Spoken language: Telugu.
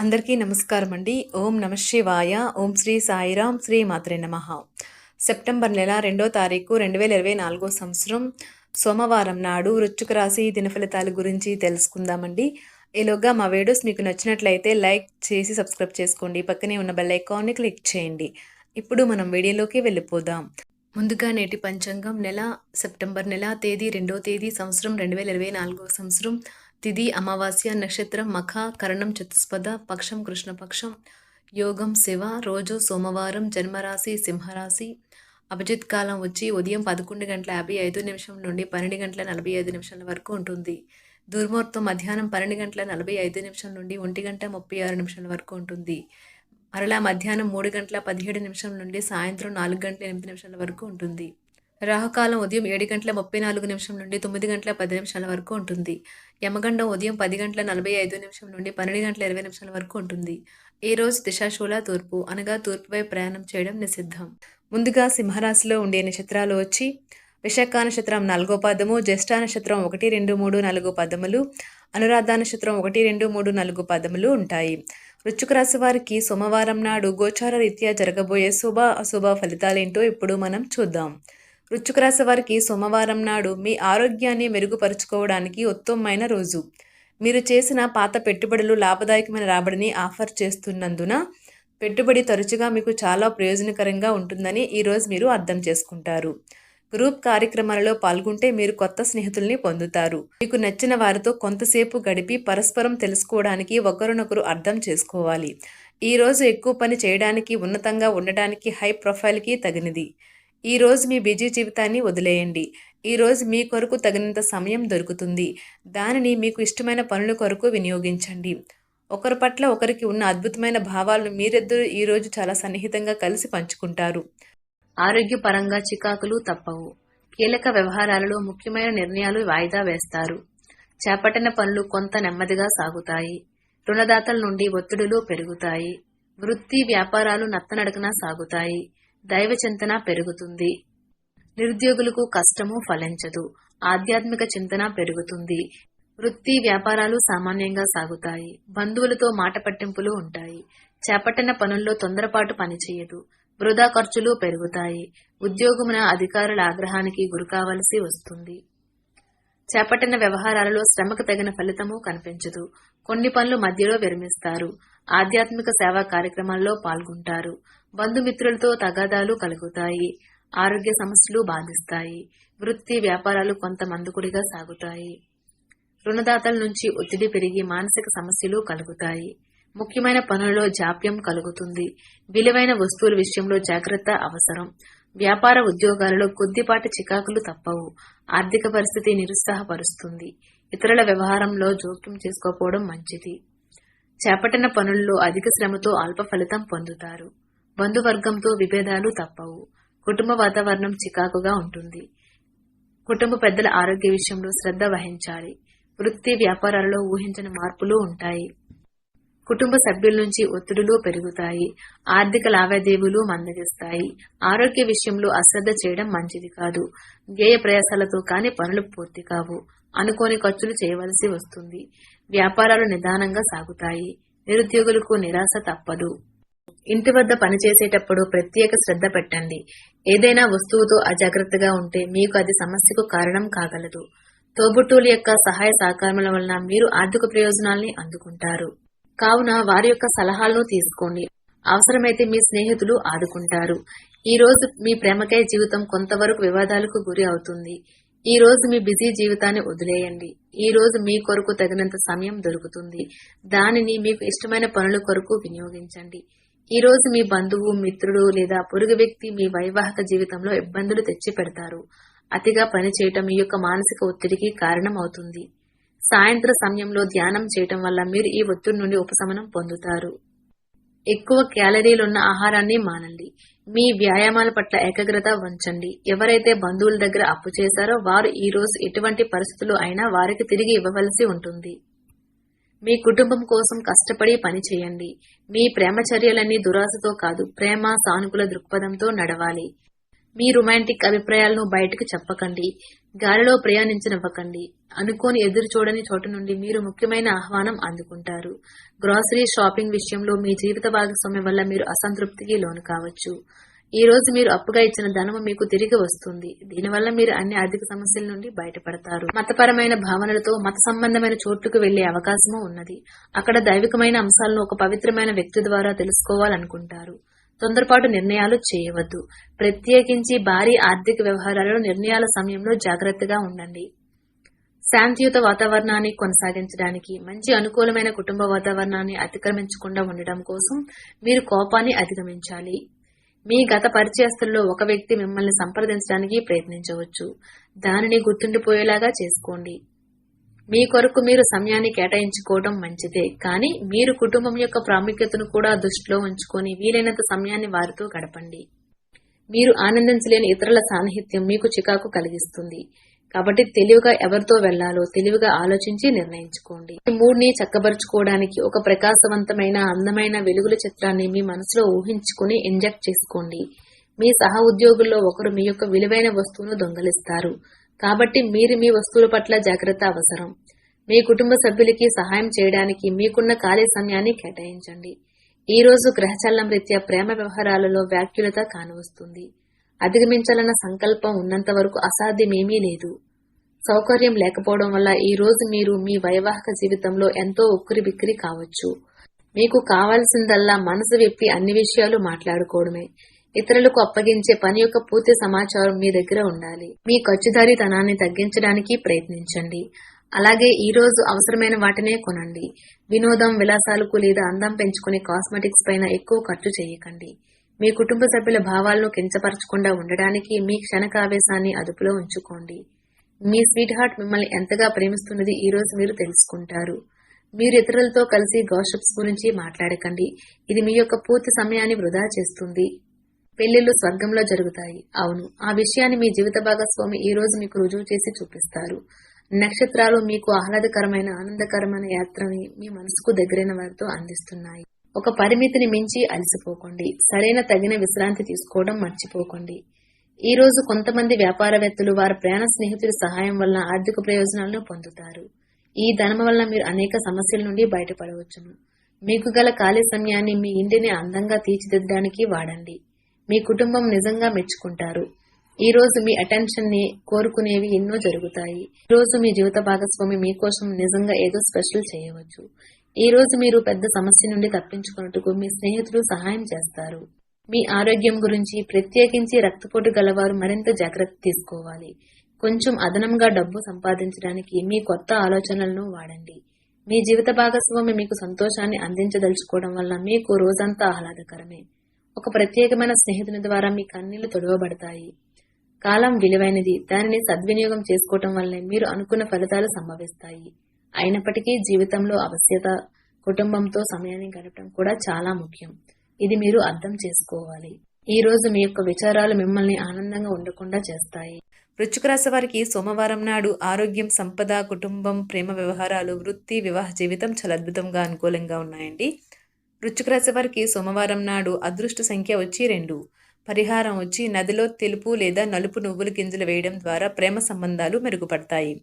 అందరికీ నమస్కారం అండి ఓం నమ శివాయ. ఓం శ్రీ సాయిరాం శ్రీ మాత్రే నమ. సెప్టెంబర్ నెల రెండో తారీఖు రెండు వేల ఇరవై నాలుగో సంవత్సరం. సోమవారం నాడు వృచ్చుక రాశి దినఫలితాల గురించి తెలుసుకుందామండి. ఈలోగా మా వీడియోస్ మీకు నచ్చినట్లయితే లైక్ చేసి సబ్స్క్రైబ్ చేసుకోండి. పక్కనే ఉన్న బెల్ ఐకాన్ని క్లిక్ చేయండి. ఇప్పుడు మనం వీడియోలోకి వెళ్ళిపోదాం. ముందుగా నేటి పంచాంగం నెల సెప్టెంబర్ నెల తేదీ రెండో తేదీ సంవత్సరం రెండు వేల ఇరవై నాలుగో సంవత్సరం. తిది అమావాస్య నక్షత్రం మఖ కరణం చతుస్పద పక్షం కృష్ణపక్షం యోగం శివ రోజు సోమవారం జన్మరాశి సింహరాశి. అభిజిత్ కాలం వచ్చి ఉదయం పదకొండు గంటల యాభై ఐదు నిమిషం నుండి పన్నెండు గంటల నలభై ఐదు నిమిషాల వరకు ఉంటుంది. దుర్ముహూర్తం మధ్యాహ్నం పన్నెండు గంటల నలభై ఐదు నిమిషం నుండి ఒంటి గంట ముప్పై ఆరు నిమిషాల వరకు ఉంటుంది. మరలా మధ్యాహ్నం మూడు గంటల పదిహేడు నిమిషం నుండి సాయంత్రం నాలుగు గంటల ఎనిమిది నిమిషాల వరకు ఉంటుంది. రాహుకాలం ఉదయం ఏడు గంటల ముప్పై నాలుగు నిమిషం నుండి తొమ్మిది గంటల పది నిమిషాల వరకు ఉంటుంది. యమగండం ఉదయం పది గంటల నలభై ఐదు నిమిషం నుండి పన్నెండు గంటల ఇరవై నిమిషాల వరకు ఉంటుంది. ఈ రోజు దిశాశూల తూర్పు అనగా తూర్పుపై ప్రయాణం చేయడం నిషిద్ధం. ముందుగా సింహరాశిలో ఉండే నక్షత్రాలు వచ్చి విశాఖ నక్షత్రం నాలుగో పదము జ్యేష్ఠ నక్షత్రం ఒకటి రెండు మూడు నాలుగు పదములు అనురాధ నక్షత్రం ఒకటి రెండు మూడు నాలుగు పదములు ఉంటాయి. వృశ్చిక రాశి వారికి సోమవారం నాడు గోచార రీత్యా జరగబోయే శుభ అశుభ ఫలితాలేంటో ఇప్పుడు మనం చూద్దాం. వృశ్చిక రాశి వారికి సోమవారం నాడు మీ ఆరోగ్యాన్ని మెరుగుపరుచుకోవడానికి ఉత్తమమైన రోజు. మీరు చేసిన పాత పెట్టుబడులు లాభదాయకమైన రాబడిని ఆఫర్ చేస్తున్నందున పెట్టుబడి తరచుగా మీకు చాలా ప్రయోజనకరంగా ఉంటుందని ఈరోజు మీరు అర్థం చేసుకుంటారు. గ్రూప్ కార్యక్రమాలలో పాల్గొంటే మీరు కొత్త స్నేహితుల్ని పొందుతారు. మీకు నచ్చిన వారితో కొంతసేపు గడిపి పరస్పరం తెలుసుకోవడానికి ఒకరినొకరు అర్థం చేసుకోవాలి. ఈ రోజు ఎక్కువ పని చేయడానికి ఉన్నతంగా ఉండడానికి హై ప్రొఫైల్కి తగినది. ఈరోజు మీ బిజీ జీవితాన్ని వదిలేయండి. ఈ రోజు మీ కొరకు తగినంత సమయం దొరుకుతుంది. దానిని మీకు ఇష్టమైన పనుల కొరకు వినియోగించండి. ఒకరి పట్ల ఒకరికి ఉన్న అద్భుతమైన భావాలను మీరిద్దరూ ఈ రోజు చాలా సన్నిహితంగా కలిసి పంచుకుంటారు. ఆరోగ్యపరంగా చికాకులు తప్పవు. కీలక వ్యవహారాలలో ముఖ్యమైన నిర్ణయాలు వాయిదా వేస్తారు. చేపట్టిన పనులు కొంత నెమ్మదిగా సాగుతాయి. రుణదాతల నుండి ఒత్తిడులు పెరుగుతాయి. వృత్తి వ్యాపారాలు నత్తనడకన సాగుతాయి. దైవ చింతన పెరుగుతుంది. నిరుద్యోగులకు కష్టము ఫలించదు. ఆధ్యాత్మిక చింతన పెరుగుతుంది. వృత్తి వ్యాపారాలు సామాన్యంగా సాగుతాయి. బంధువులతో మాట పట్టింపులు ఉంటాయి. చేపట్టిన పనుల్లో తొందరపాటు పనిచేయదు. వృధా ఖర్చులు పెరుగుతాయి. ఉద్యోగమున అధికారుల ఆగ్రహానికి గురికావలసి వస్తుంది. చేపట్టిన వ్యవహారాలలో శ్రమకు తగిన ఫలితము కనిపించదు. కొన్ని పనులు మధ్యలో విరమిస్తారు. ఆధ్యాత్మిక సేవా కార్యక్రమాల్లో పాల్గొంటారు. బంధుమిత్రులతో తగాదాలు కలుగుతాయి. ఆరోగ్య సమస్యలు బాధిస్తాయి. వృత్తి వ్యాపారాలు కొంత మందుకుడిగా సాగుతాయి. రుణదాతల నుంచి ఒత్తిడి పెరిగి మానసిక సమస్యలు కలుగుతాయి. ముఖ్యమైన పనులలో జాప్యం కలుగుతుంది. విలువైన వస్తువుల విషయంలో జాగ్రత్త అవసరం. వ్యాపార ఉద్యోగాలలో కొద్దిపాటి చికాకులు తప్పవు. ఆర్థిక పరిస్థితి నిరుత్సాహపరుస్తుంది. ఇతరుల వ్యవహారంలో జోక్యం చేసుకోకపోవడం మంచిది. చేపట్టిన పనుల్లో అధిక శ్రమతో అల్ప ఫలితం పొందుతారు. బంధువర్గంతో విభేదాలు తప్పవు. కుటుంబ వాతావరణం చికాకుగా ఉంటుంది. కుటుంబ పెద్దల ఆరోగ్య విషయంలో శ్రద్ధ వహించాలి. వృత్తి వ్యాపారాలలో ఊహించని మార్పులు ఉంటాయి. కుటుంబ సభ్యుల నుంచి ఒత్తిడులు పెరుగుతాయి. ఆర్థిక లావాదేవీలు మందగిస్తాయి. ఆరోగ్య విషయంలో అశ్రద్ధ చేయడం మంచిది కాదు. వ్యయ ప్రయాసాలతో కాని పనులు పూర్తి కావు. అనుకోని ఖర్చులు చేయవలసి వస్తుంది. వ్యాపారాలు నిదానంగా సాగుతాయి. నిరుద్యోగులకు నిరాశ తప్పదు. ఇంటి వద్ద పనిచేసేటప్పుడు ప్రత్యేక శ్రద్ధ పెట్టండి. ఏదైనా వస్తువుతో అజాగ్రత్తగా ఉంటే మీకు అది సమస్యకు కారణం కాగలదు. తోబుట్టువుల యొక్క సహాయ సహకారముల వలన మీరు ఆర్థిక ప్రయోజనాల్ని అందుకుంటారు. కావున వారి యొక్క సలహాలను తీసుకోండి. అవసరమైతే మీ స్నేహితులు ఆదుకుంటారు. ఈ రోజు మీ ప్రేమకై జీవితం కొంతవరకు వివాదాలకు గురి అవుతుంది. ఈ రోజు మీ బిజీ జీవితాన్ని వదిలేయండి. ఈ రోజు మీ కొరకు తగినంత సమయం దొరుకుతుంది. దానిని మీకు ఇష్టమైన పనుల కొరకు వినియోగించండి. ఈ రోజు మీ బంధువు మిత్రుడు లేదా పొరుగు వ్యక్తి మీ వైవాహిక జీవితంలో ఇబ్బందులు తెచ్చి పెడతారు. అతిగా పని చేయటం మీ యొక్క మానసిక ఒత్తిడికి కారణం అవుతుంది సాయంత్ర సమయంలో ధ్యానం చేయటం వల్ల మీరు ఈ ఒత్తిడి నుండి ఉపశమనం పొందుతారు. ఎక్కువ క్యాలరీలున్న ఆహారాన్ని మానండి. మీ వ్యాయామాల పట్ల ఏకాగ్రత ఉంచండి ఎవరైతే బంధువుల దగ్గర అప్పు చేశారో వారు ఈ రోజు ఎటువంటి పరిస్థితులు అయినా వారికి తిరిగి ఇవ్వవలసి ఉంటుంది. మీ కుటుంబం కోసం కష్టపడి పని చేయండి. మీ ప్రేమ చర్యలన్నీ దురాశతో కాదు ప్రేమ సానుకూల దృక్పథంతో నడవాలి. మీ రొమాంటిక్ అభిప్రాయాలను బయటకు చెప్పకండి. గాలిలో ప్రయాణించనివ్వకండి. అనుకోని ఎదురు చూడని చోటు నుండి మీరు ముఖ్యమైన ఆహ్వానం అందుకుంటారు. గ్రాసరీ షాపింగ్ విషయంలో మీ జీవిత భాగస్వామ్యం వల్ల మీరు అసంతృప్తికి లోను కావచ్చు. ఈ రోజు మీరు అప్పుగా ఇచ్చిన ధనము మీకు తిరిగి వస్తుంది. దీనివల్ల మీరు అన్ని ఆర్థిక సమస్యల నుండి బయటపడతారు. మతపరమైన భావనలతో మత సంబంధమైన చోట్లకు వెళ్ళే అవకాశము ఉన్నది. అక్కడ దైవికమైన అంశాలను ఒక పవిత్రమైన వ్యక్తి ద్వారా తెలుసుకోవాలనుకుంటారు. తొందరపాటు నిర్ణయాలు చేయవద్దు. ప్రత్యేకించి భారీ ఆర్థిక వ్యవహారాలలో నిర్ణయాల సమయంలో జాగ్రత్తగా ఉండండి. శాంతియుత వాతావరణాన్ని కొనసాగించడానికి మంచి అనుకూలమైన కుటుంబ వాతావరణాన్ని అతిక్రమించకుండా ఉండడం కోసం మీరు కోపాన్ని అధిగమించాలి. మీ గత పరిచయస్తుల్లో ఒక వ్యక్తి మిమ్మల్ని సంప్రదించడానికి ప్రయత్నించవచ్చు. దానిని గుర్తుండిపోయేలాగా చేసుకోండి. మీ కొరకు మీరు సమయాన్ని కేటాయించుకోవడం మంచిదే. కానీ మీరు కుటుంబం యొక్క ప్రాముఖ్యతను కూడా దృష్టిలో ఉంచుకొని వీలైనంత సమయాన్ని వారితో గడపండి. మీరు ఆనందించలేని ఇతరుల సాన్నిహిత్యం మీకు చికాకు కలిగిస్తుంది. కాబట్టి తెలివిగా ఎవరితో వెళ్ళాలో తెలివిగా ఆలోచించి నిర్ణయించుకోండి. ఈ మూడ్ని చక్కబరుచుకోవడానికి ఒక ప్రకాశవంతమైన అందమైన వెలుగుల చిత్రాన్ని మీ మనసులో ఊహించుకుని ఇంజెక్ట్ చేసుకోండి. మీ సహ ఉద్యోగుల్లో ఒకరు మీ యొక్క విలువైన వస్తువును దొంగలిస్తారు. కాబట్టి మీరు మీ వస్తువుల పట్ల జాగ్రత్త అవసరం. మీ కుటుంబ సభ్యులకి సహాయం చేయడానికి మీకున్న ఖాళీ సమయాన్ని కేటాయించండి. ఈ రోజు గ్రహచల్లం రీత్యా ప్రేమ వ్యవహారాలలో వ్యాఖ్యులత కానవస్తుంది. అధిగమించాలన్న సంకల్పం ఉన్నంత వరకు అసాధ్యమేమీ లేదు. సౌకర్యం లేకపోవడం వల్ల ఈ రోజు మీరు మీ వైవాహిక జీవితంలో ఎంతో ఉక్కిరి బిక్కిరి కావచ్చు. మీకు కావాల్సిందల్లా మనసు విప్పి అన్ని విషయాలు మాట్లాడుకోవడమే. ఇతరులకు అప్పగించే పని యొక్క పూర్తి సమాచారం మీ దగ్గర ఉండాలి. మీ ఖర్చుదారీతనాన్ని తగ్గించడానికి ప్రయత్నించండి. అలాగే ఈ రోజు అవసరమైన వాటినే కొనండి. వినోదం విలాసాలకు లేదా అందం పెంచుకునే కాస్మెటిక్స్ పైన ఎక్కువ ఖర్చు చేయకండి. మీ కుటుంబ సభ్యుల భావాలను కించపరచకుండా ఉండడానికి మీ క్షణకావేశాన్ని అదుపులో ఉంచుకోండి. మీ స్వీట్ హార్ట్ మిమ్మల్ని ఎంతగా ప్రేమిస్తున్నది ఈ రోజు మీరు తెలుసుకుంటారు. మీరు ఇతరులతో కలిసి గాషప్స్ గురించి మాట్లాడకండి. ఇది మీ యొక్క పూర్తి సమయాన్ని వృధా చేస్తుంది. పెళ్ళిళ్ళు స్వర్గంలో జరుగుతాయి. అవును ఆ విషయాన్ని మీ జీవిత భాగస్వామి ఈ రోజు మీకు రుజువు చేసి చూపిస్తారు. నక్షత్రాలు మీకు ఆహ్లాదకరమైన ఆనందకరమైన యాత్రని మీ మనసుకు దగ్గరైన వారితో అందిస్తున్నాయి. ఒక పరిమితిని మించి అలసిపోకండి. సరైన తగిన విశ్రాంతి తీసుకోవడం మర్చిపోకండి. ఈ రోజు కొంతమంది వ్యాపారవేత్తలు వారి ప్రయాణ స్నేహితుల సహాయం వల్ల ఆర్థిక ప్రయోజనాలను పొందుతారు. ఈ ధనం వల్ల మీరు అనేక సమస్యల నుండి బయటపడవచ్చును. మీకు గల ఖాళీ సమయాన్ని మీ ఇంటిని అందంగా తీర్చిదిద్దడానికి వాడండి. మీ కుటుంబం నిజంగా మెచ్చుకుంటారు. ఈ రోజు మీ అటెన్షన్ని కోరుకునేవి ఎన్నో జరుగుతాయి. ఈ రోజు మీ జీవిత భాగస్వామి మీకోసం నిజంగా ఏదో స్పెషల్ చేయవచ్చు. ఈ రోజు మీరు పెద్ద సమస్య నుండి తప్పించుకున్నట్టుకు మీ స్నేహితులు సహాయం చేస్తారు. మీ ఆరోగ్యం గురించి ప్రత్యేకించి రక్తపోటు గలవారు మరింత జాగ్రత్త తీసుకోవాలి. కొంచెం అదనంగా డబ్బు సంపాదించడానికి మీ కొత్త ఆలోచనలను వాడండి. మీ జీవిత భాగస్వామి మీకు సంతోషాన్ని అందించదలుచుకోవడం వల్ల మీకు రోజంతా ఆహ్లాదకరమే. ఒక ప్రత్యేకమైన స్నేహితుని ద్వారా మీ కన్నీళ్ళు తొడవబడతాయి. కాలం విలువైనది. దానిని సద్వినియోగం చేసుకోవటం వల్లే మీరు అనుకున్న ఫలితాలు సంభవిస్తాయి. అయినప్పటికీ జీవితంలో అవశ్యత కుటుంబంతో సమయాన్ని గడపడం కూడా చాలా ముఖ్యం. ఇది మీరు అర్థం చేసుకోవాలి. ఈ రోజు మీ యొక్క విచారాలు మిమ్మల్ని ఆనందంగా ఉండకుండా చేస్తాయి. వృశ్చిక రాశి వారికి సోమవారం నాడు ఆరోగ్యం సంపద కుటుంబం ప్రేమ వ్యవహారాలు వృత్తి వివాహ జీవితం చాలా అద్భుతంగా అనుకూలంగా ఉన్నాయండి. వృశ్చిక రాశి వారికి సోమవారం నాడు అదృష్ట సంఖ్య వచ్చి రెండు. పరిహారం వచ్చి నదిలో తెలుపు లేదా నలుపు నువ్వుల గింజలు వేయడం ద్వారా ప్రేమ సంబంధాలు మెరుగుపడతాయి.